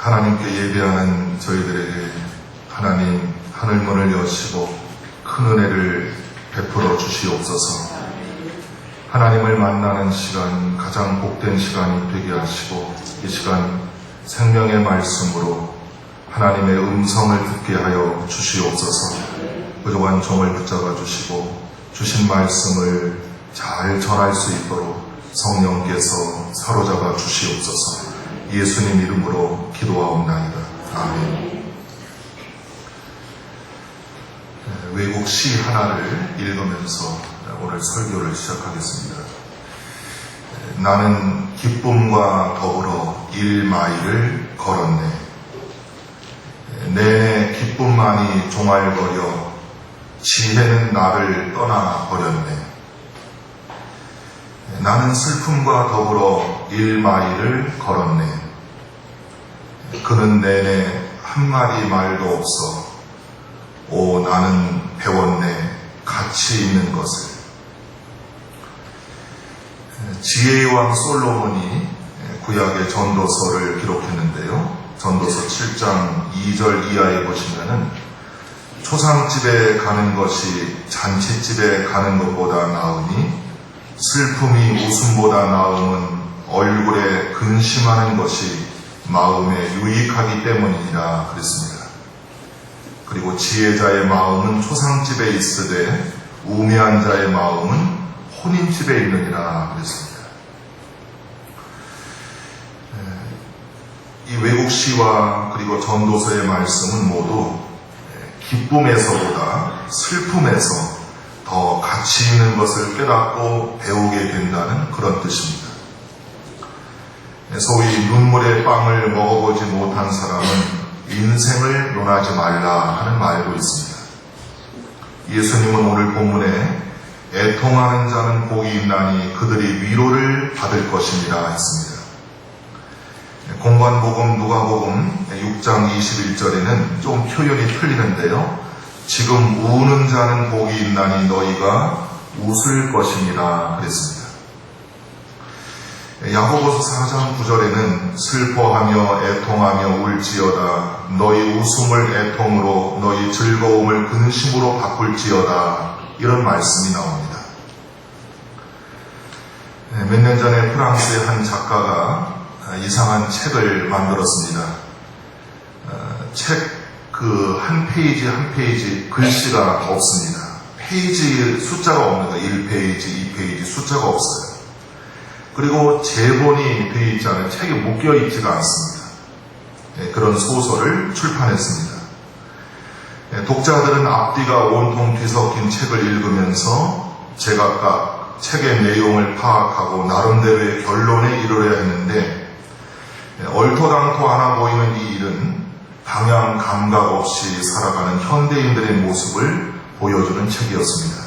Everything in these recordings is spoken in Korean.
하나님께 예배하는 저희들에게 하나님 하늘문을 여시고 큰 은혜를 베풀어 주시옵소서. 하나님을 만나는 시간, 가장 복된 시간이 되게 하시고 이 시간 생명의 말씀으로 하나님의 음성을 듣게 하여 주시옵소서. 부족한 종을 붙잡아 주시고 주신 말씀을 잘 전할 수 있도록 성령께서 사로잡아 주시옵소서. 예수님 이름으로 기도하옵나이다. 아멘. 네, 외국 시 하나를 읽으면서 오늘 설교를 시작하겠습니다. 네, 나는 기쁨과 더불어 일마일을 걸었네. 네, 내 기쁨만이 종알거려 지혜는 나를 떠나 버렸네. 나는 슬픔과 더불어 일마일을 걸었네. 그는 내내 한마디 말도 없어. 오, 나는 배웠네. 가치 있는 것을. 지혜의 왕 솔로몬이 구약의 전도서를 기록했는데요. 전도서 7장 2절 이하에 보시면은 초상집에 가는 것이 잔치집에 가는 것보다 나으니 슬픔이 웃음보다 나음은 얼굴에 근심하는 것이 마음에 유익하기 때문이라 그랬습니다. 그리고 지혜자의 마음은 초상집에 있으되 우매한 자의 마음은 혼인집에 있느니라 그랬습니다. 이 외국 시와 그리고 전도서의 말씀은 모두 기쁨에서보다 슬픔에서 더 가치 있는 것을 깨닫고 배우게 된다는 그런 뜻입니다. 소위 눈물의 빵을 먹어보지 못한 사람은 인생을 논하지 말라 하는 말도 있습니다. 예수님은 오늘 본문에 애통하는 자는 복이 있나니 그들이 위로를 받을 것입니다 했습니다. 공관복음 누가복음 6장 21절에는 좀 표현이 틀리는데요. 지금 우는 자는 복이 있나니 너희가 웃을 것입니다. 그랬습니다. 야고보서 4장 9절에는 슬퍼하며 애통하며 울지어다 너희 웃음을 애통으로 너희 즐거움을 근심으로 바꿀지어다 이런 말씀이 나옵니다. 네, 몇년 전에 프랑스의 한 작가가 이상한 책을 만들었습니다. 책 그 한 페이지 한 페이지 글씨가 없습니다. 페이지 숫자가 없는 거예요. 1페이지, 2페이지 숫자가 없어요. 그리고 제본이 되어 있지 않은 책이 묶여 있지가 않습니다. 네, 그런 소설을 출판했습니다. 네, 독자들은 앞뒤가 온통 뒤섞인 책을 읽으면서 제각각 책의 내용을 파악하고 나름대로의 결론에 이르러야 했는데 네, 얼토당토 않아 보이는 이 일은 방향 감각 없이 살아가는 현대인들의 모습을 보여주는 책이었습니다.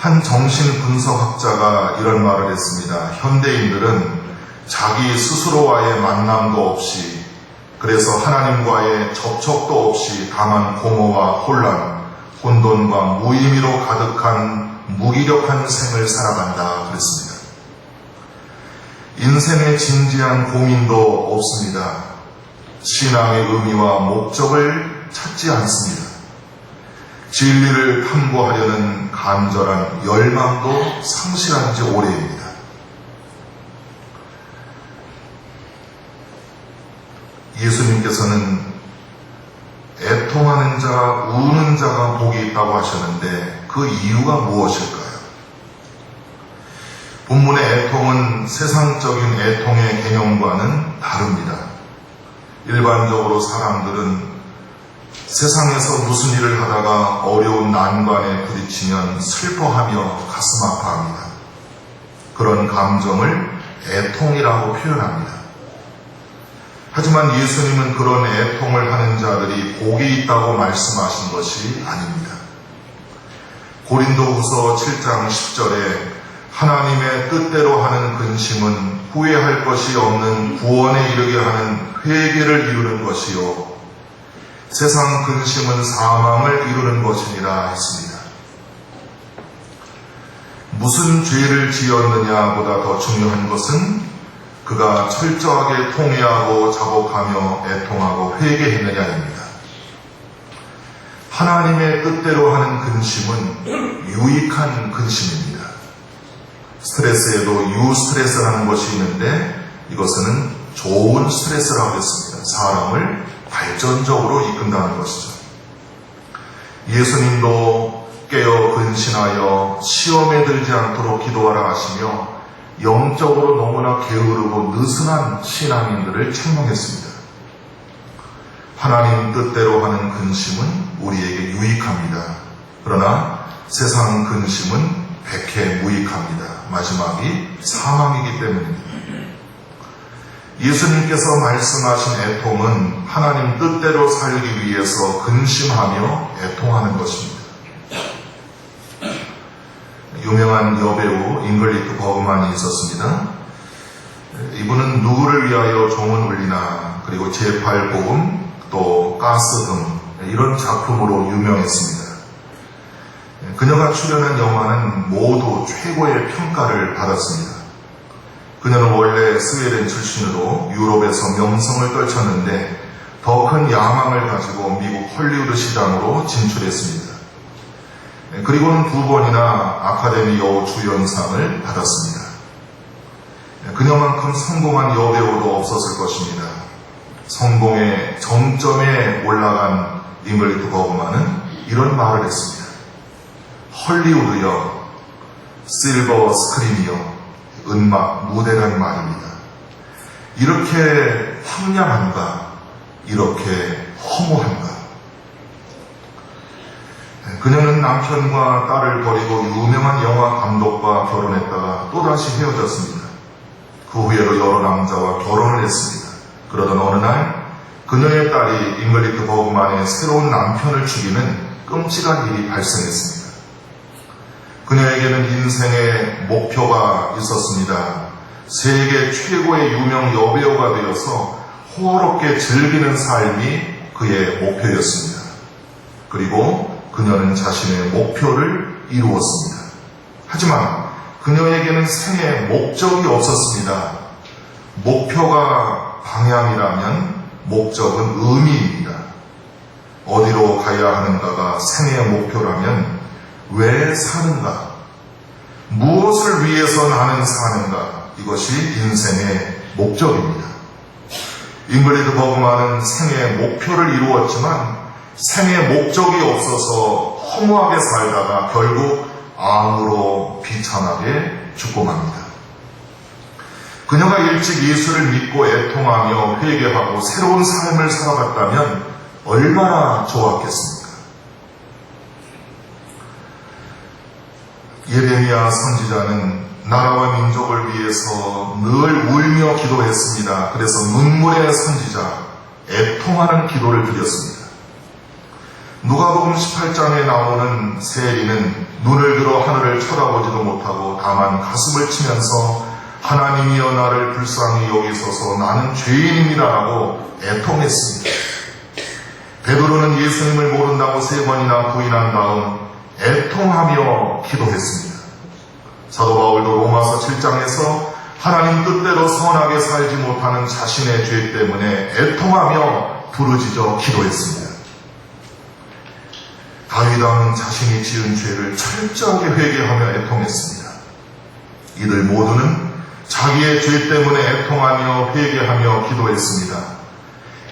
한 정신분석학자가 이런 말을 했습니다. 현대인들은 자기 스스로와의 만남도 없이 그래서 하나님과의 접촉도 없이 다만 공허와 혼란, 혼돈과 무의미로 가득한 무기력한 생을 살아간다 그랬습니다. 인생의 진지한 고민도 없습니다. 신앙의 의미와 목적을 찾지 않습니다. 진리를 탐구하려는 간절한 열망도 상실한 지 오래입니다. 예수님께서는 애통하는 자, 우는 자가 복이 있다고 하셨는데 그 이유가 무엇일까요? 본문의 애통은 세상적인 애통의 개념과는 다릅니다. 일반적으로 사람들은 세상에서 무슨 일을 하다가 어려운 난관에 부딪히면 슬퍼하며 가슴 아파합니다. 그런 감정을 애통이라고 표현합니다. 하지만 예수님은 그런 애통을 하는 자들이 복이 있다고 말씀하신 것이 아닙니다. 고린도후서 7장 10절에 하나님의 뜻대로 하는 근심은 후회할 것이 없는 구원에 이르게 하는 회개를 이루는 것이요 세상 근심은 사망을 이루는 것이니라 했습니다. 무슨 죄를 지었느냐보다 더 중요한 것은 그가 철저하게 통회하고 자복하며 애통하고 회개했느냐입니다. 하나님의 뜻대로 하는 근심은 유익한 근심입니다. 스트레스에도 유 스트레스라는 것이 있는데 이것은 좋은 스트레스라고 했습니다. 사람을 발전적으로 이끈다는 것이죠. 예수님도 깨어 근신하여 시험에 들지 않도록 기도하라 하시며 영적으로 너무나 게으르고 느슨한 신앙인들을 책망했습니다. 하나님 뜻대로 하는 근심은 우리에게 유익합니다. 그러나 세상 근심은 백해 무익합니다. 마지막이 사망이기 때문입니다. 예수님께서 말씀하신 애통은 하나님 뜻대로 살기 위해서 근심하며 애통하는 것입니다. 유명한 여배우 잉글리트 버그만이 있었습니다. 이분은 누구를 위하여 종은 울리나 그리고 제8복음 또 가스 등 이런 작품으로 유명했습니다. 그녀가 출연한 영화는 모두 최고의 평가를 받았습니다. 그녀는 원래 스웨덴 출신으로 유럽에서 명성을 떨쳤는데 더 큰 야망을 가지고 미국 헐리우드 시장으로 진출했습니다. 그리고는 두 번이나 아카데미 여우 주연상을 받았습니다. 그녀만큼 성공한 여배우도 없었을 것입니다. 성공의 정점에 올라간 잉글리트 버그만은 이런 말을 했습니다. 헐리우드여, 실버 스크린이여, 은막 무대란 말입니다. 이렇게 황량한가, 이렇게 허무한가. 그녀는 남편과 딸을 버리고 유명한 영화 감독과 결혼했다가 또다시 헤어졌습니다. 그 후에도 여러 남자와 결혼을 했습니다. 그러던 어느 날 그녀의 딸이 잉글리트 버그만의 새로운 남편을 죽이는 끔찍한 일이 발생했습니다. 그녀에게는 인생의 목표가 있었습니다. 세계 최고의 유명 여배우가 되어서 호화롭게 즐기는 삶이 그의 목표였습니다. 그리고 그녀는 자신의 목표를 이루었습니다. 하지만 그녀에게는 생애 목적이 없었습니다. 목표가 방향이라면 목적은 의미입니다. 어디로 가야 하는가가 생애의 목표라면 왜 사는가? 무엇을 위해서 나는 사는가? 이것이 인생의 목적입니다. 잉글리드 버그만은 생애의 목표를 이루었지만 생의 목적이 없어서 허무하게 살다가 결국 암으로 비참하게 죽고 맙니다. 그녀가 일찍 예수를 믿고 애통하며 회개하고 새로운 삶을 살아갔다면 얼마나 좋았겠습니까? 예레미야 선지자는 나라와 민족을 위해서 늘 울며 기도했습니다. 그래서 눈물의 선지자, 애통하는 기도를 드렸습니다. 누가복음 18장에 나오는 세리는 눈을 들어 하늘을 쳐다보지도 못하고 다만 가슴을 치면서 하나님이여 나를 불쌍히 여기소서 나는 죄인입니다라고 애통했습니다. 베드로는 예수님을 모른다고 세 번이나 부인한 다음 애통하며 기도했습니다. 사도 바울도 로마서 7장에서 하나님 뜻대로 선하게 살지 못하는 자신의 죄 때문에 애통하며 부르짖어 기도했습니다. 다윗 왕은 자신이 지은 죄를 철저하게 회개하며 애통했습니다. 이들 모두는 자기의 죄 때문에 애통하며 회개하며 기도했습니다.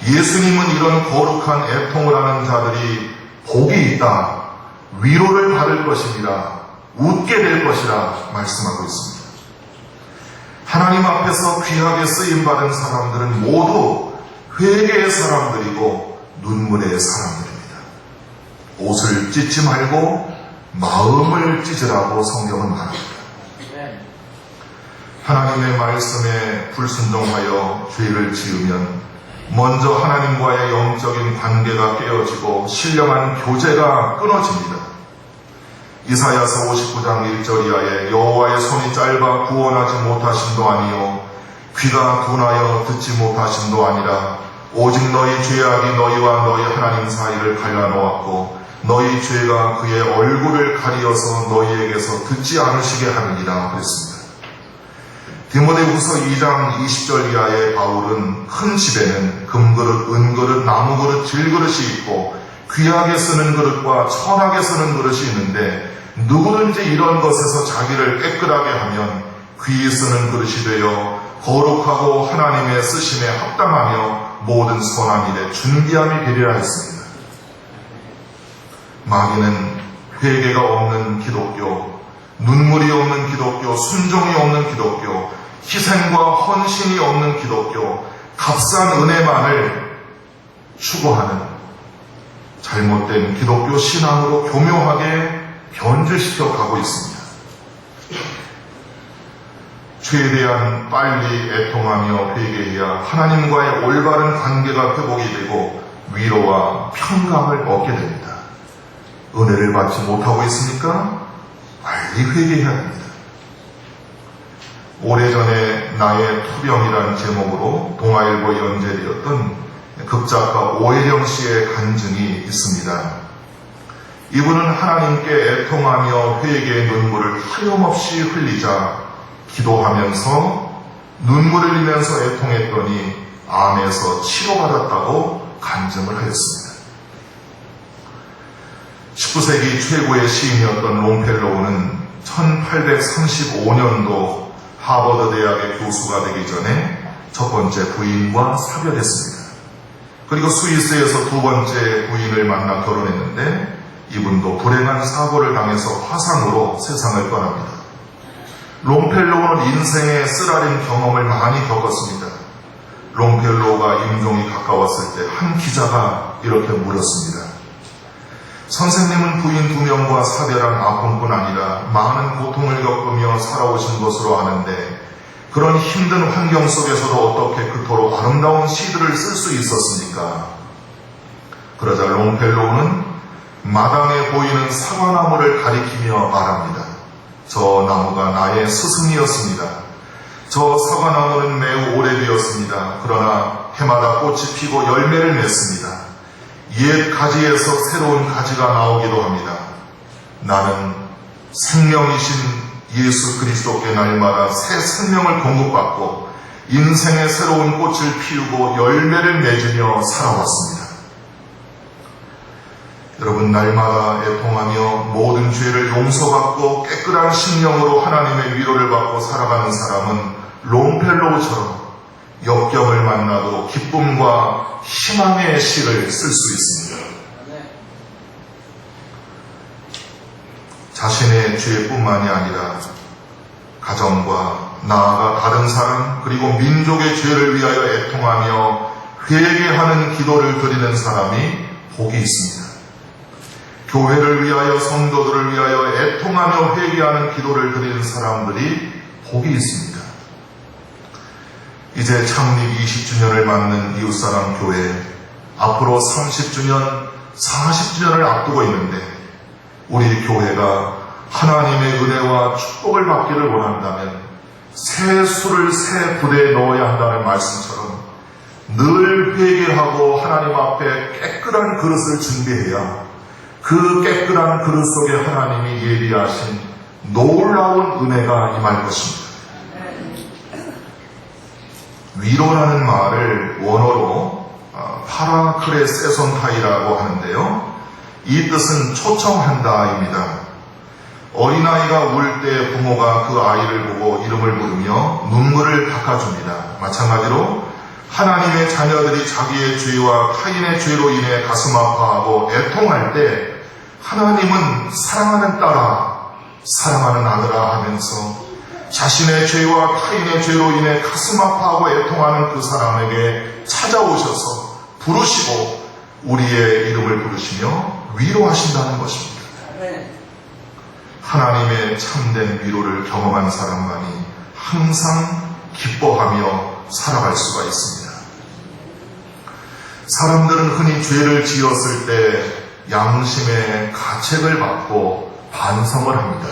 예수님은 이런 거룩한 애통을 하는 자들이 복이 있다. 위로를 받을 것입니다. 웃게 될 것이라 말씀하고 있습니다. 하나님 앞에서 귀하게 쓰임 받은 사람들은 모두 회개의 사람들이고 눈물의 사람들입니다. 옷을 찢지 말고 마음을 찢으라고 성경은 말합니다. 하나님의 말씀에 불순종하여 죄를 지으면 먼저 하나님과의 영적인 관계가 깨어지고 신령한 교제가 끊어집니다. 이사야서 59장 1절 이하에 여호와의 손이 짧아 구원하지 못하심도 아니요 귀가 둔하여 듣지 못하심도 아니라 오직 너희 죄악이 너희와 너희 하나님 사이를 갈라놓았고 너희 죄가 그의 얼굴을 가리어서 너희에게서 듣지 않으시게 하느니라 그랬습니다. 디모데후서 2장 20절 이하의 바울은 큰 집에는 금그릇, 은그릇, 나무그릇, 질그릇이 있고 귀하게 쓰는 그릇과 천하게 쓰는 그릇이 있는데 누구든지 이런 것에서 자기를 깨끗하게 하면 귀히 쓰는 그릇이 되어 거룩하고 하나님의 쓰심에 합당하며 모든 선한 일에 준비함이 되리라 했습니다. 마귀는 회개가 없는 기독교, 눈물이 없는 기독교, 순종이 없는 기독교, 희생과 헌신이 없는 기독교, 값싼 은혜만을 추구하는 잘못된 기독교 신앙으로 교묘하게 변질시켜 가고 있습니다. 죄에 대한 빨리 애통하며 회개해야 하나님과의 올바른 관계가 회복이 되고 위로와 평강을 얻게 됩니다. 은혜를 받지 못하고 있습니까? 빨리 회개해야 합니다. 오래전에 나의 투병이라는 제목으로 동아일보 연재되었던 극작가 오혜령 씨의 간증이 있습니다. 이분은 하나님께 애통하며 회개의 눈물을 하염없이 흘리자 기도하면서 눈물을 흘리면서 애통했더니 암에서 치료받았다고 간증을 하였습니다. 19세기 최고의 시인이었던 롱펠로우는 1835년도 하버드 대학의 교수가 되기 전에 첫 번째 부인과 사별했습니다. 그리고 스위스에서 두 번째 부인을 만나 결혼했는데 이분도 불행한 사고를 당해서 화상으로 세상을 떠납니다. 롱펠로우는 인생의 쓰라린 경험을 많이 겪었습니다. 롱펠로우가 임종이 가까웠을 때 한 기자가 이렇게 물었습니다. 선생님은 부인 두 명과 사별한 아픔뿐 아니라 많은 고통을 겪으며 살아오신 것으로 아는데 그런 힘든 환경 속에서도 어떻게 그토록 아름다운 시들을 쓸 수 있었습니까? 그러자 롱펠로우는 마당에 보이는 사과나무를 가리키며 말합니다. 저 나무가 나의 스승이었습니다. 저 사과나무는 매우 오래되었습니다. 그러나 해마다 꽃이 피고 열매를 맺습니다. 옛 가지에서 새로운 가지가 나오기도 합니다. 나는 생명이신 예수 그리스도께 날마다 새 생명을 공급받고 인생의 새로운 꽃을 피우고 열매를 맺으며 살아왔습니다. 여러분 날마다 애통하며 모든 죄를 용서받고 깨끗한 심령으로 하나님의 위로를 받고 살아가는 사람은 롱펠로우처럼 역경을 만나도 기쁨과 희망의 시를 쓸 수 있습니다. 자신의 죄뿐만이 아니라 가정과 나아가 다른 사람 그리고 민족의 죄를 위하여 애통하며 회개하는 기도를 드리는 사람이 복이 있습니다. 교회를 위하여 성도들을 위하여 애통하며 회개하는 기도를 드리는 사람들이 복이 있습니다. 이제 창립 20주년을 맞는 이웃사랑 교회 앞으로 30주년, 40주년을 앞두고 있는데 우리 교회가 하나님의 은혜와 축복을 받기를 원한다면 새 술을 새 부대에 넣어야 한다는 말씀처럼 늘 회개하고 하나님 앞에 깨끗한 그릇을 준비해야 그 깨끗한 그릇 속에 하나님이 예비하신 놀라운 은혜가 임할 것입니다. 위로라는 말을 원어로 어, 파라크레세손타이라고 하는데요. 이 뜻은 초청한다입니다. 어린아이가 울 때 부모가 그 아이를 보고 이름을 부르며 눈물을 닦아줍니다. 마찬가지로 하나님의 자녀들이 자기의 죄와 타인의 죄로 인해 가슴 아파하고 애통할 때 하나님은 사랑하는 딸아, 사랑하는 아들아 하면서 자신의 죄와 타인의 죄로 인해 가슴 아파하고 애통하는 그 사람에게 찾아오셔서 부르시고 우리의 이름을 부르시며 위로하신다는 것입니다. 하나님의 참된 위로를 경험한 사람만이 항상 기뻐하며 살아갈 수가 있습니다. 사람들은 흔히 죄를 지었을 때 양심의 가책을 받고 반성을 합니다.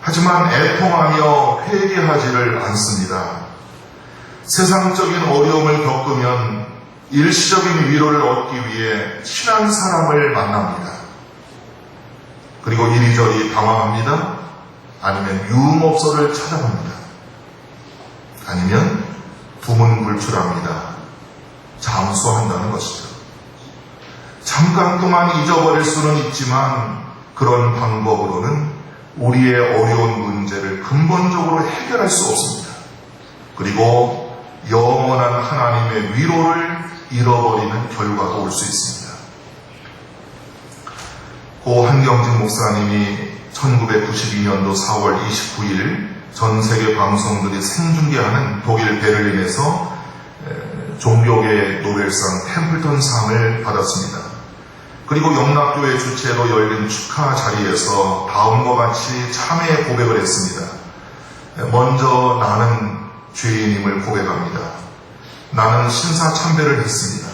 하지만 애통하며 회개하지를 않습니다. 세상적인 어려움을 겪으면 일시적인 위로를 얻기 위해 친한 사람을 만납니다. 그리고 이리저리 당황합니다. 아니면 유흥업소를 찾아갑니다. 아니면 두문불출합니다. 잠수한다는 것이죠. 잠깐 동안 잊어버릴 수는 있지만 그런 방법으로는 우리의 어려운 문제를 근본적으로 해결할 수 없습니다. 그리고 영원한 하나님의 위로를 잃어버리는 결과가 올 수 있습니다. 고 한경진 목사님이 1992년도 4월 29일 전 세계 방송들이 생중계하는 독일 베를린에서 에, 종교계 노벨상 템플턴 상을 받았습니다. 그리고 영락교회 주최로 열린 축하 자리에서 다음과 같이 참회의 고백을 했습니다. 먼저 나는 죄인임을 고백합니다. 나는 신사 참배를 했습니다.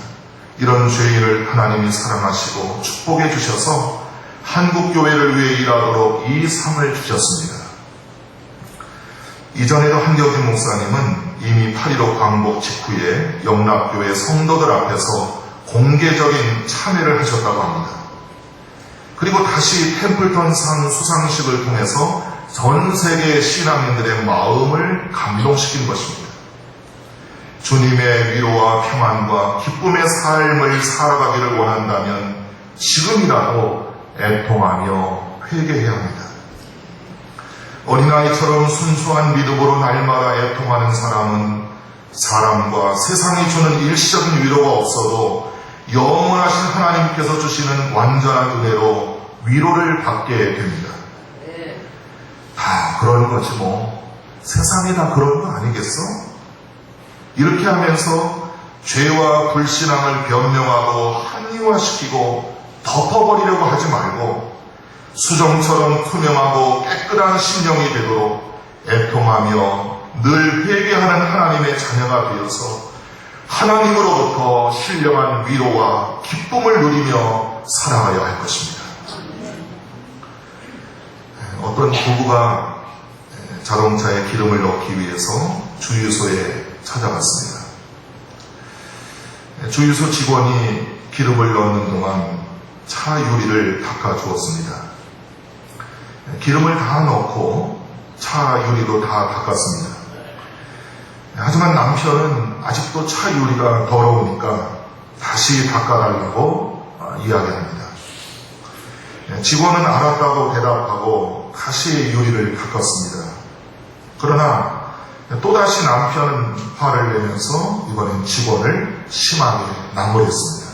이런 죄인을 하나님이 사랑하시고 축복해 주셔서 한국교회를 위해 일하도록 이 상을 주셨습니다. 이전에도 한겨진 목사님은 이미 8.15 광복 직후에 영락교회 성도들 앞에서 공개적인 참회를 하셨다고 합니다. 그리고 다시 템플턴 상 수상식을 통해서 전 세계 신앙인들의 마음을 감동시킨 것입니다. 주님의 위로와 평안과 기쁨의 삶을 살아가기를 원한다면 지금이라도 애통하며 회개해야 합니다. 어린아이처럼 순수한 믿음으로 날마다 애통하는 사람은 사람과 세상이 주는 일시적인 위로가 없어도 영원하신 하나님께서 주시는 완전한 은혜로 위로를 받게 됩니다. 다 그런 거지 뭐. 세상이 다 그런 거 아니겠어? 이렇게 하면서 죄와 불신앙을 변명하고 한의화시키고 덮어버리려고 하지 말고 수정처럼 투명하고 깨끗한 심령이 되도록 애통하며 늘 회개하는 하나님의 자녀가 되어서 하나님으로부터 신령한 위로와 기쁨을 누리며 살아가야 할 것입니다. 어떤 부부가 자동차에 기름을 넣기 위해서 주유소에 찾아갔습니다. 주유소 직원이 기름을 넣는 동안 차 유리를 닦아 주었습니다. 기름을 다 넣고 차 유리도 다 닦았습니다. 하지만 남편은 아직도 차 유리가 더러우니까 다시 닦아달라고 아, 이야기합니다. 직원은 알았다고 대답하고 다시 유리를 닦았습니다. 그러나 또다시 남편은 화를 내면서 이번엔 직원을 심하게 나무랬습니다.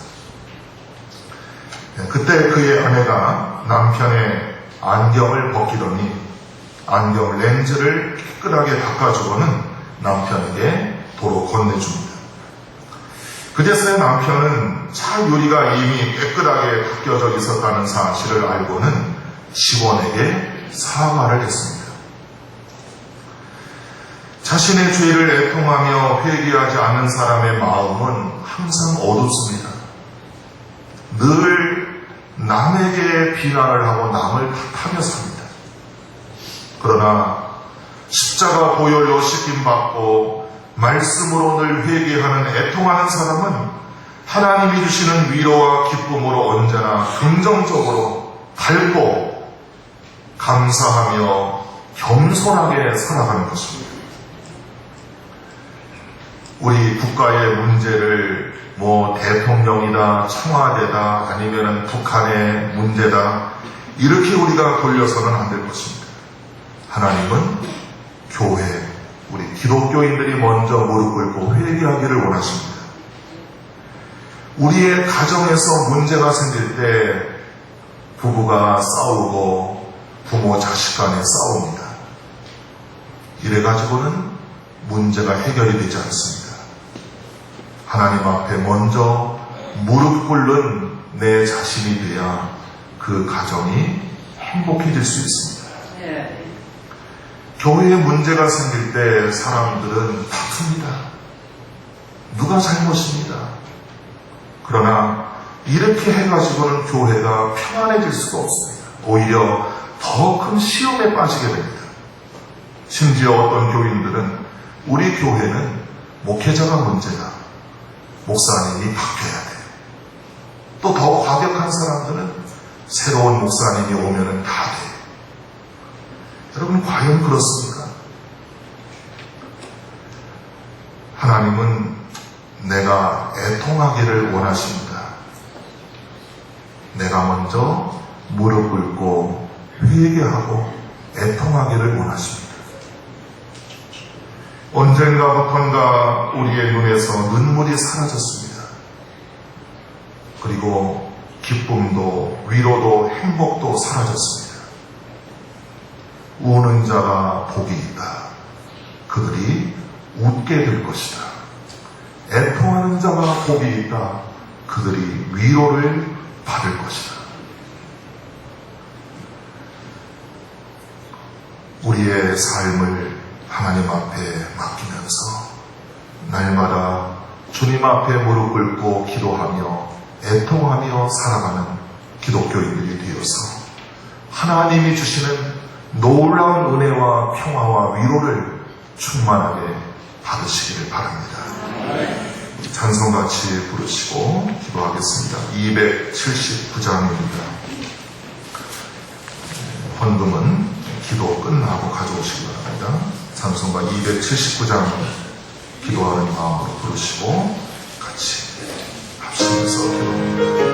그때 그의 아내가 남편의 안경을 벗기더니 안경 렌즈를 깨끗하게 닦아주고는 남편에게 도로 건네줍니다. 그제서야 남편은 차 유리가 이미 깨끗하게 닦여져 있었다는 사실을 알고는 직원에게 사과를 했습니다. 자신의 죄를 애통하며 회개하지 않는 사람의 마음은 항상 어둡습니다. 늘 남에게 비난을 하고 남을 탓하며 삽니다. 그러나 십자가 보혈로 씻김 받고 말씀으로 늘 회개하는 애통하는 사람은 하나님이 주시는 위로와 기쁨으로 언제나 긍정적으로 밝고 감사하며 겸손하게 살아가는 것입니다. 우리 국가의 문제를 뭐 대통령이다, 청와대다, 아니면 북한의 문제다, 이렇게 우리가 돌려서는 안 될 것입니다. 하나님은 교회, 우리 기독교인들이 먼저 무릎 꿇고 회개하기를 원하십니다. 우리의 가정에서 문제가 생길 때 부부가 싸우고 부모 자식 간에 싸웁니다. 이래가지고는 문제가 해결이 되지 않습니다. 하나님 앞에 먼저 무릎 꿇는 내 자신이 돼야 그 가정이 행복해질 수 있습니다. 교회에 문제가 생길 때 사람들은 다툽니다. 누가 잘못입니다. 그러나 이렇게 해가지고는 교회가 평안해질 수가 없습니다. 오히려 더 큰 시험에 빠지게 됩니다. 심지어 어떤 교인들은 우리 교회는 목회자가 문제다. 목사님이 바뀌어야 돼. 또더 과격한 사람들은 새로운 목사님이 오면은 다 돼. 여러분, 과연 그렇습니까? 하나님은 내가 애통하기를 원하십니다. 내가 먼저 무릎 꿇고 회개하고 애통하기를 원하십니다. 언젠가부턴가 우리의 눈에서 눈물이 사라졌습니다. 그리고 기쁨도 위로도 행복도 사라졌습니다. 우는 자가 복이 있다. 그들이 웃게 될 것이다. 애통하는 자가 복이 있다. 그들이 위로를 받을 것이다. 우리의 삶을 하나님 앞에 맡기면서 날마다 주님 앞에 무릎 꿇고 기도하며 애통하며 살아가는 기독교인들이 되어서 하나님이 주시는 놀라운 은혜와 평화와 위로를 충만하게 받으시기를 바랍니다. 찬송같이 부르시고 기도하겠습니다. 279장입니다. 헌금은 기도 끝나고 가져오시기 바랍니다. 찬송가 279장 기도하는 마음으로 부르시고 같이 합심해서 기도합니다.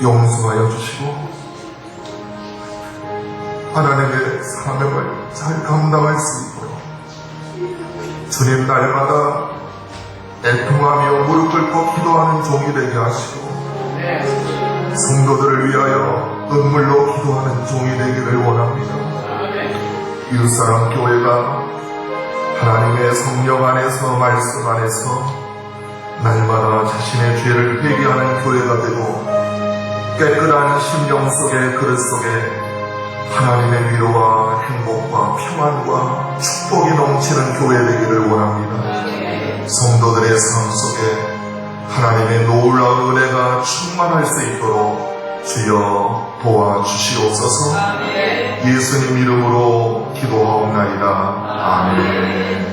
용서하여 주시고 하나님의 사명을 잘 감당할 수 있도록 주님 날마다 애통하며 무릎 꿇고 기도하는 종이 되게 하시고 성도들을 위하여 눈물로 기도하는 종이 되기를 원합니다. 이웃사람 교회가 하나님의 성령 안에서 말씀 안에서 날마다 자신의 죄를 회개하는 교회가 되고 깨끗한 심령 속의 그릇 속에 하나님의 위로와 행복과 평안과 축복이 넘치는 교회 되기를 원합니다. 성도들의 삶 속에 하나님의 놀라운 은혜가 충만할 수 있도록 주여 도와주시옵소서 예수님 이름으로 기도하옵나이다. 아멘.